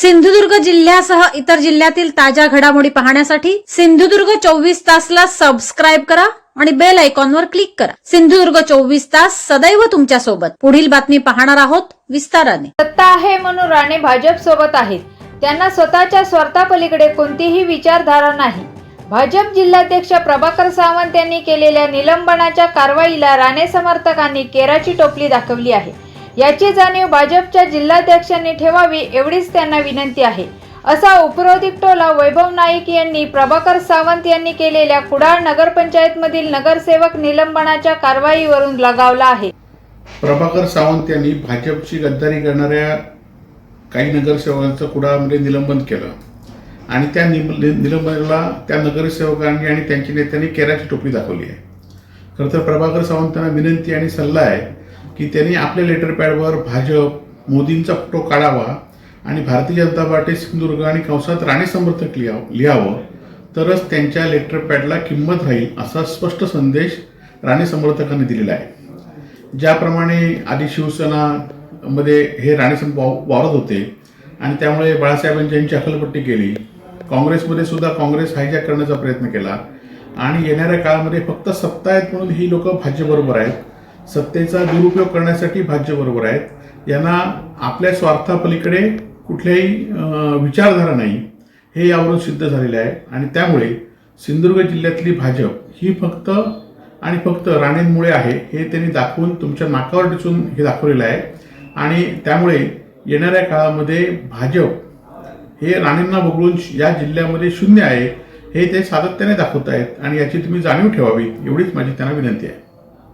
सिंधुदुर्ग जिल्ह्यासह इतर जिल्ह्यातील ताज्या घडामोडी पाहण्यासाठी सिंधुदुर्ग चोवीस तासला सबस्क्राईब करा आणि बेल आयकॉनवर क्लिक करा. सिंधुदुर्ग चोवीस तास सदैव तुमच्यासोबत. पुढील बातमी पाहणार आहोत विस्ताराने. सत्ता आहे म्हणून राणे भाजप सोबत आहेत. त्यांना स्वतःच्या स्वार्थापलीकडे कोणतीही विचारधारा नाही. भाजप जिल्हाध्यक्ष प्रभाकर सावंत यांनी केलेल्या निलंबनाच्या कारवाईला राणे समर्थकांनी केराची टोपली दाखवली आहे. याची जाणीव भाजपच्या जिल्हाध्यक्षांनी ठेवावी एवढीच त्यांना विनंती आहे. असा उपरोधिक टोला वैभव नाईक यांनी प्रभाकर सावंत यांनी केलेल्या कुडाळ नगरपंचायतमधील नगरसेवक निलंबनाच्या कारवाईवरून लगावला आहे. प्रभाकर सावंत यांनी भाजपची गद्दारी करणाऱ्या काही नगरसेवकांचं कुडाळमध्ये निलंबन केलं. आणि त्या निम- निलंबनाला त्या नगरसेवकांनी आणि त्यांच्या नेत्यांनी केराची टोपी दाखवली आहे. खरं तर प्रभाकर सावंतांना विनंती आणि सल्ला आहे की त्यांनी आपल्या लेटरपॅडवर भाजप मोदींचा फोटो काढावा आणि भारतीय जनता पार्टी सिंधुदुर्ग आणि कंसात राणे समर्थक लिहा लिहावं तरच त्यांच्या लेटरपॅडला किंमत राहील असा स्पष्ट संदेश राणे समर्थकांनी दिलेला आहे. ज्याप्रमाणे आधी शिवसेनामध्ये हे राणेसंग वाव वावरत होते आणि त्यामुळे बाळासाहेबांची यांची अखलपट्टी केली. काँग्रेसमध्ये सुद्धा काँग्रेस हायजॅक करण्याचा प्रयत्न केला. आणि येणाऱ्या काळामध्ये फक्त सत्ता आहेत म्हणून ही लोक भाजपबरोबर आहेत. सत्तेचा दुरुपयोग करण्यासाठी भाजपबरोबर आहेत. यांना आपल्या स्वार्थापलीकडे कुठल्याही विचारधारा नाही. हे यावरून सिद्ध झालेले आहे. आणि त्यामुळे सिंधुदुर्ग जिल्ह्यातली भाजप ही फक्त आणि फक्त राणेंमुळे आहे हे त्यांनी दाखवून तुमच्या नाकावर टिचून हे दाखवलेलं आहे. आणि त्यामुळे येणाऱ्या काळामध्ये भाजप हे राणेंना वगळून या जिल्ह्यामध्ये शून्य आहे हे ते सातत्याने दाखवत आहेत. आणि याची तुम्ही जाणीव ठेवावी एवढीच माझी त्यांना विनंती आहे.